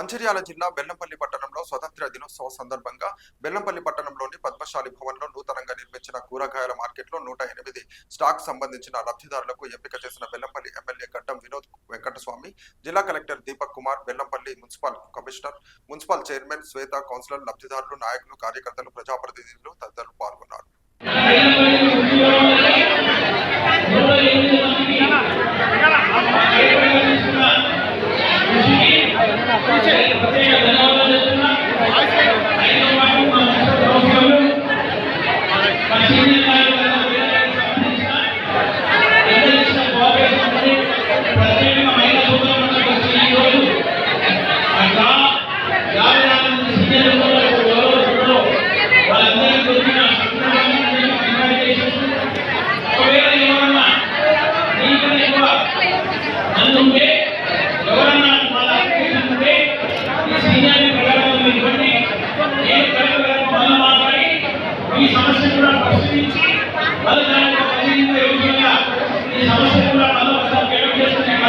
మంచిర్యాల జిల్లా బెల్లంపల్లి పట్టణంలో స్వతంత్ర దినోత్సవ సందర్భంగా బెల్లంపల్లి పట్టణంలోని పద్మశాలి భవన్లో నూతనంగా నిర్మించిన కూరగాయల మార్కెట్లో నూట ఎనిమిది స్టాక్ సంబంధించిన లబ్ధిదారులకు ఎంపిక చేసిన బెల్లంపల్లి ఎమ్మెల్యే గడ్డం వినోద్ వెంకటస్వామి జిల్లా collector Deepak Kumar Bellampalli municipal commissioner municipal chairman Swetha councillor లబ్ధిదారులు నాయకులు కార్యకర్తలు ప్రజాప్రతినిధులు తదితరులు పాల్గొన్నారు.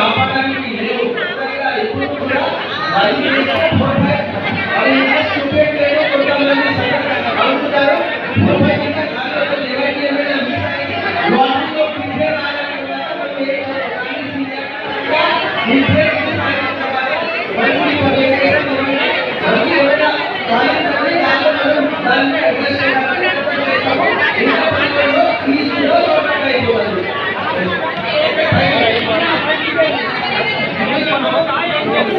ఆపడానికి లేదు కొత్తగా ఎప్పుడు కూడా Thank you.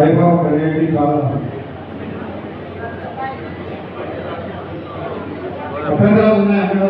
వైభవం అనేది కాదు అభ్యంతరాలు ఉన్నాయి అక్కడ